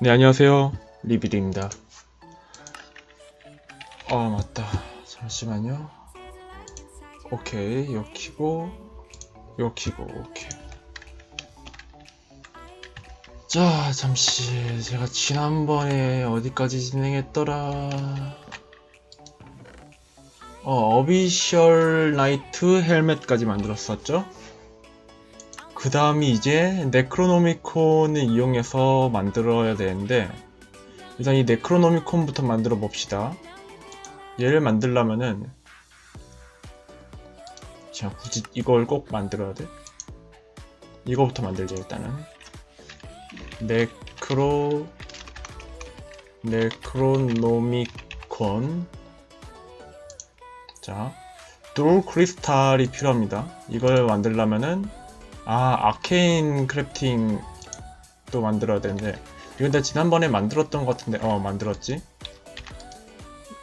네, 안녕하세요. 리비드입니다. 아, 맞다. 잠시만요. 오케이, 이거 키고, 이거 키고, 오케이. 자, 잠시, 제가 지난번에 어디까지 진행했더라. 어, 어비셜 나이트 헬멧까지 만들었었죠? 그 다음이 이제 네크로노미콘을 이용해서 만들어야 되는데 일단 이 네크로노미콘부터 만들어 봅시다. 얘를 만들려면은 자 굳이 이걸 꼭 만들어야 돼? 이거부터 만들자 일단은. 네크로 네크로노미콘. 자 드롤 크리스탈이 필요합니다. 이걸 만들려면은 아, 아케인 크래프팅도 만들어야 되는데. 이건 나 지난번에 만들었던 것 같은데. 어 만들었지?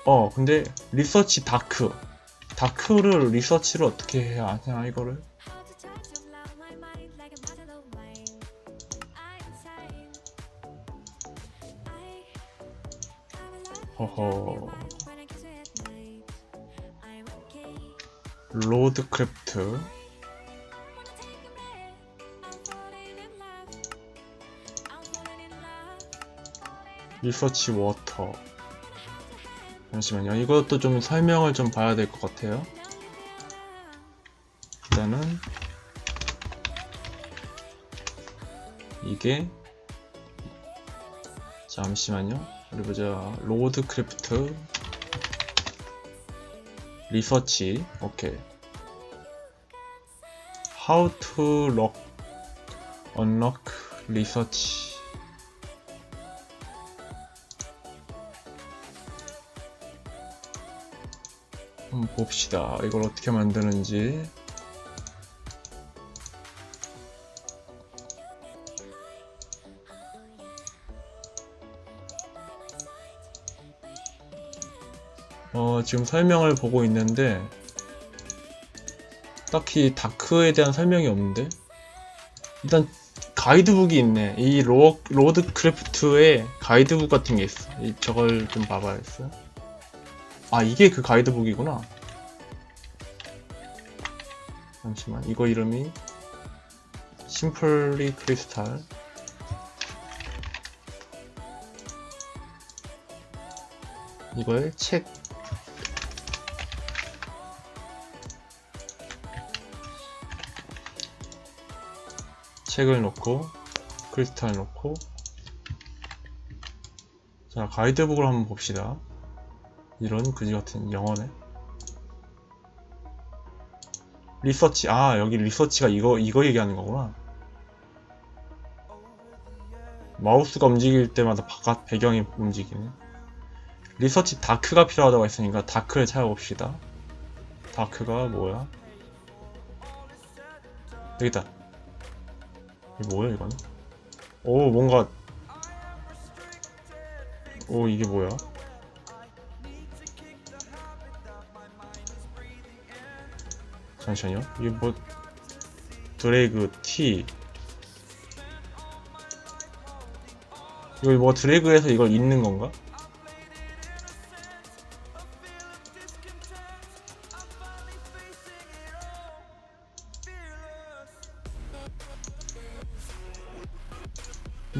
어 근데 리서치 다크. 다크를 리서치를 어떻게 해야 하냐 이거를? 허허. 로드크래프트 리서치 워터. 잠시만요. 이것도 좀 설명을 좀 봐야 될 것 같아요. 일단은 이게 잠시만요. 우리 보자. 로드 크래프트. 리서치. 오케이. To lock unlock research 한번 봅시다. 이걸 어떻게 만드는지. 어, 지금 설명을 보고 있는데, 딱히 다크에 대한 설명이 없는데? 일단, 가이드북이 있네. 이 로, 로드 크래프트에 가이드북 같은 게 있어. 이, 저걸 좀 봐봐야겠어. 아 이게 그 가이드북이구나 잠시만. 이거 이름이 심플리 크리스탈. 이걸 책. 책을 놓고 크리스탈 놓고. 자 가이드북을 한번 봅시다. 이런 그지 같은 영어네. 리서치 아 여기 리서치가 이거 이거 얘기하는 거구나. 마우스가 움직일 때마다 바깥 배경이 움직이네. 리서치 다크가 필요하다고 했으니까 다크를 찾아봅시다. 다크가 뭐야? 여기다. 이게 뭐야 이건? 오 뭔가 오 이게 뭐야? 잠시만요. 이게 뭐 드래그 T 이거 뭐 드래그해서 이걸 읽는 건가?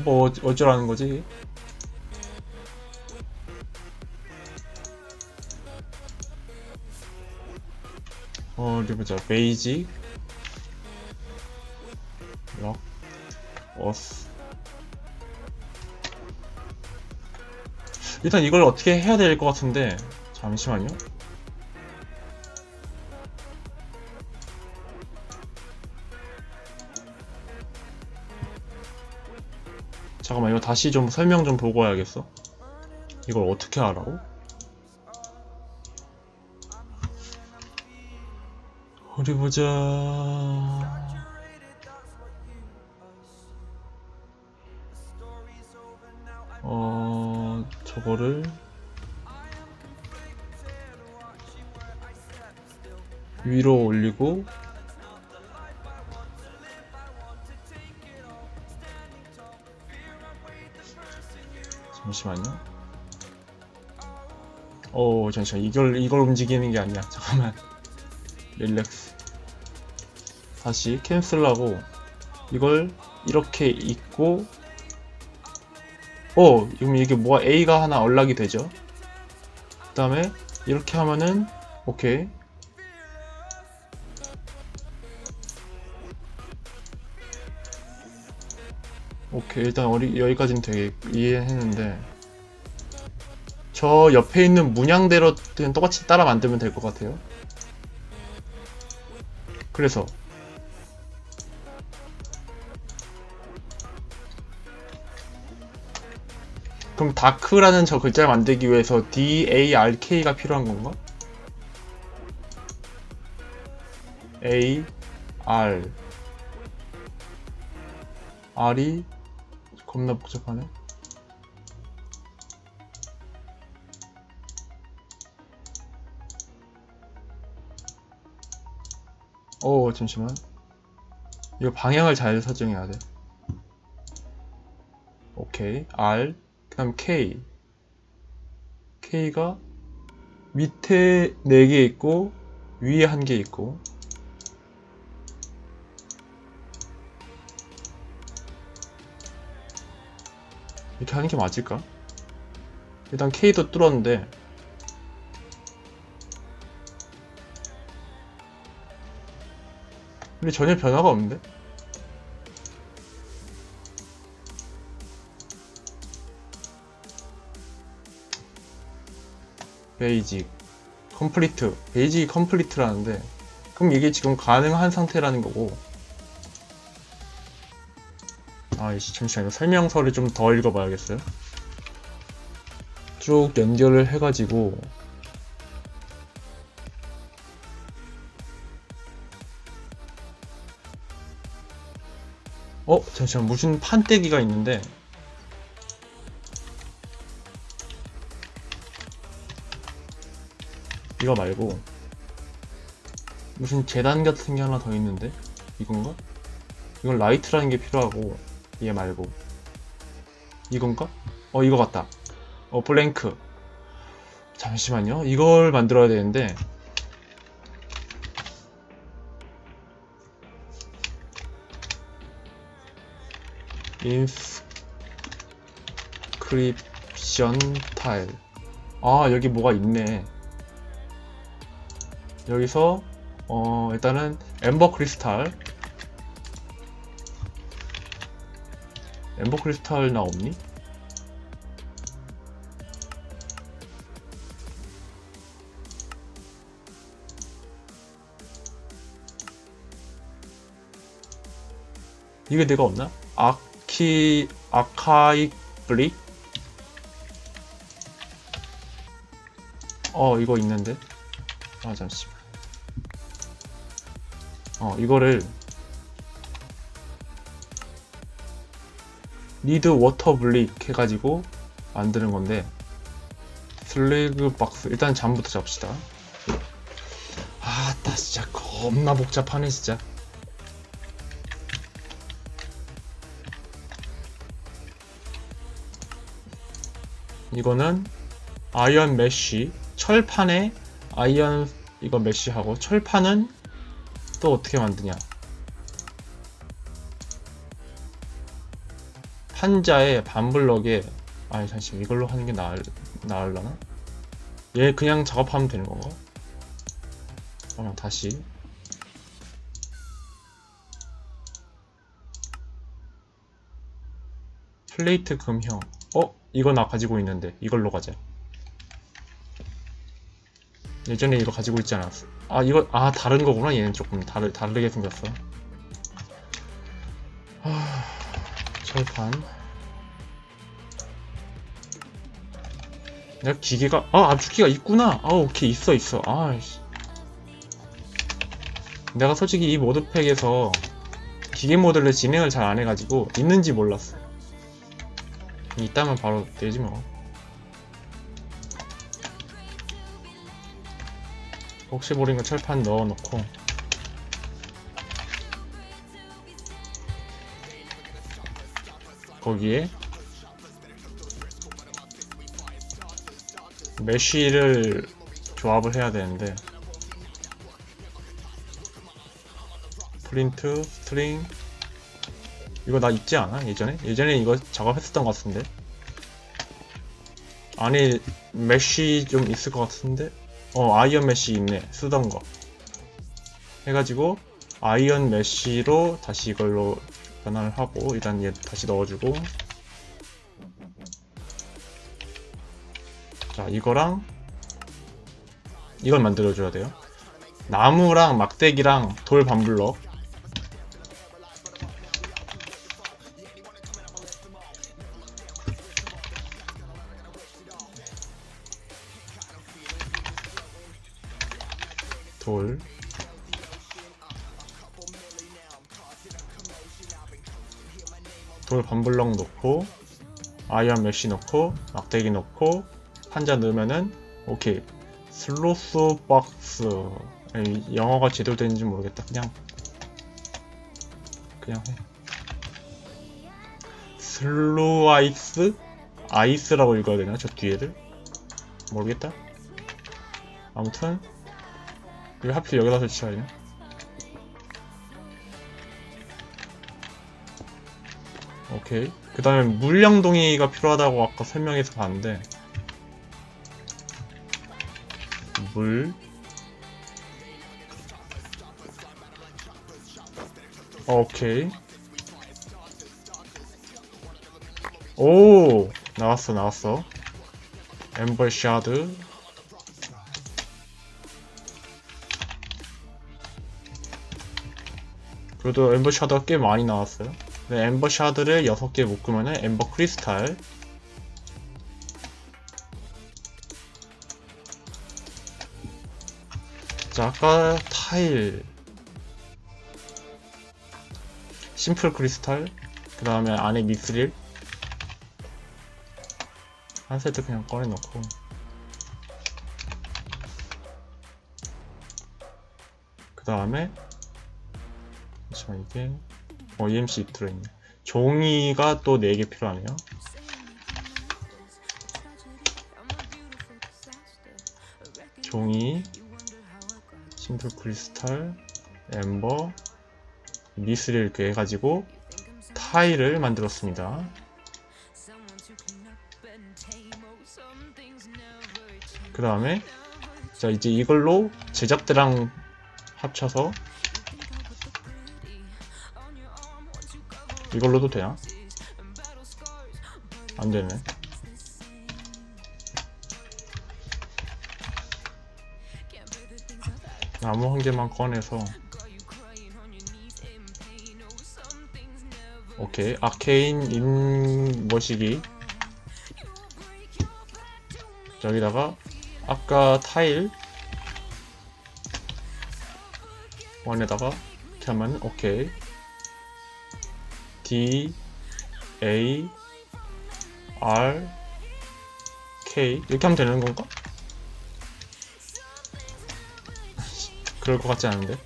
뭐 어쩌- 어쩌라는 거지? 어, 어디 보자. 베이직, 럭, 어스. 일단 이걸 어떻게 해야 될 것 같은데, 잠시만요. 잠깐만, 이거 다시 좀 설명 좀 보고 와야겠어. 이걸 어떻게 하라고? 어디 보자. 어, 저거를 위로 올리고 잠시만요. 오, 잠시만. 이걸, 이걸 움직이는 게 아니야. 잠깐만. 릴렉스. 다시 캔슬하고, 이걸 이렇게 입고, 오, 그럼 이게 뭐가 A가 하나 연락이 되죠? 그 다음에, 이렇게 하면은, 오케이. 오케이 일단 어리, 여기까지는 되게 이해했는데 저 옆에 있는 문양대로 똑같이 따라 만들면 될 것 같아요 그래서 그럼 다크라는 저 글자를 만들기 위해서 D-A-R-K가 필요한 건가? A, R R이 겁나 복잡하네. 어, 잠시만. 이거 방향을 잘 설정해야 돼. 오케이. R. 그 다음 K. K가 밑에 4개 있고, 위에 1개 있고, 이렇게 하는 게 맞을까? 일단 K도 뚫었는데 근데 전혀 변화가 없는데? 베이직 컴플리트 베이직이 컴플리트라는데 그럼 이게 지금 가능한 상태라는 거고. 아이씨 잠시만요. 설명서를 좀 더 읽어봐야겠어요? 쭉 연결을 해가지고. 어? 잠시만. 무슨 판때기가 있는데 이거 말고. 무슨 재단 같은 게 하나 더 있는데? 이건가? 이건 라이트라는 게 필요하고 얘 말고. 이건가? 어 이거 같다. 어 블랭크. 잠시만요. 이걸 만들어야 되는데. 인스크립션 타일. 아 여기 뭐가 있네 여기서 어 일단은 엠버 크리스탈 엠버 크리스탈 나 없니? 이게 내가 없나? 아키 아카익 블릭? 어 이거 있는데 아 잠시만. 어 이거를 리드 워터 블릭 해가지고 만드는 건데 슬래그 박스 일단 잠부터 잡시다. 아나 진짜 겁나 복잡하네 진짜. 이거는 아이언 메쉬 철판에 아이언 이거 메쉬하고 철판은 또 어떻게 만드냐 판자에 반블럭에 아니 잠시 이걸로 하는 게 나을, 나을라나? 얘 그냥 작업하면 되는 건가? 그러면 다시 플레이트 금형 어? 이거 나 가지고 있는데 이걸로 가자 예전에 이거 가지고 있지 않았어 아 이거 아 다른 거구나 얘는 조금. 다르, 다르게 생겼어. 하... 철판. 내가 기계가 아 압축기가 있구나. 아 오케이 있어 있어. 아씨. 내가 솔직히 이 모드팩에서 기계 모드를 진행을 잘 안 해가지고 있는지 몰랐어. 있다면 바로 되지 뭐 혹시 모르니까 철판 넣어놓고. 거기에 메쉬를 조합을 해야 되는데. 프린트 스트링. 이거 나 있지 않아? 예전에? 예전에 이거 작업했었던 것 같은데. 안에 메쉬 좀 있을 것 같은데 어 아이언 메쉬 있네. 쓰던 거. 해가지고 아이언 메쉬로 다시 이걸로 변환을 하고 일단 얘 다시 넣어주고. 자 이거랑 이걸 만들어줘야 돼요. 나무랑 막대기랑 돌 반블럭 돌. 돌 반블럭 넣고 아이언 메쉬 넣고 막대기 넣고 판자 넣으면은 오케이. 슬로스 박스. 영어가 제대로 되는지 모르겠다. 그냥. 그냥 해. 슬로우 아이스? 아이스라고 읽어야 되나? 저 뒤에를? 모르겠다. 아무튼 왜 하필 여기다 설치하냐? 오케이. 그 다음에 물량동이가 필요하다고 아까 설명해서 봤는데. 물. 오케이. 오! 나왔어 나왔어. 엠버 샤드 그래도 엠버 샤드가 꽤 많이 나왔어요. 네, 엠버 샤드를 6개 묶으면은 엠버 크리스탈. 자 아까 타일. 심플 크리스탈. 그 다음에 안에 미스릴. 한 세트 그냥 꺼내놓고. 그 다음에 잠시만 이게. 어 EMC 들어있네. 종이가 또 4개 필요하네요. 종이 심플 크리스탈 엠버 미스를 이렇게 해가지고 타일을 만들었습니다. 그 다음에 자 이제 이걸로 제작대랑 합쳐서 이걸로도 되나? 안 되네. 나무 한 개만 꺼내서 오케이 아케인 인 머시기 여기다가 아까 타일 원에다가 이렇게 하면 오케이 D A R K 이렇게 하면 되는 건가? 그럴 것 같지 않은데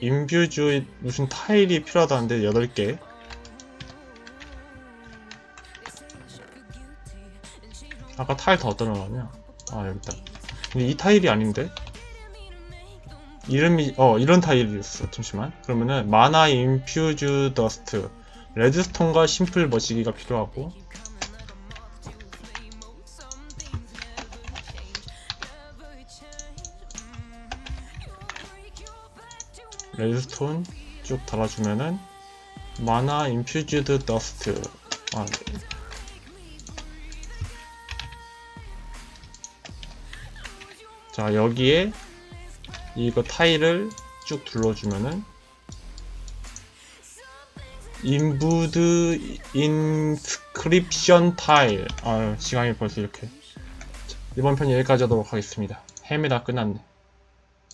인뷰즈 무슨 타일이 필요하다는데 8개. they say I should feel guilty and change my 아까 타일 다 어디다 넣었냐? 아 여기 있다. 근데 이 타일이 아닌데? 이름이 어 이런 타일이었어. 잠시만. 그러면은 마나 인퓨즈 더스트. 레드스톤과 심플 머시기가 필요하고 레드스톤 쭉 달아주면은 마나 인퓨즈드 더스트. 아, 자 여기에 이거 타일을 쭉 둘러주면은 인부드 인스크립션 타일. 아 시간이 벌써 이렇게. 자, 이번 편 여기까지 하도록 하겠습니다. 헤매다 끝났네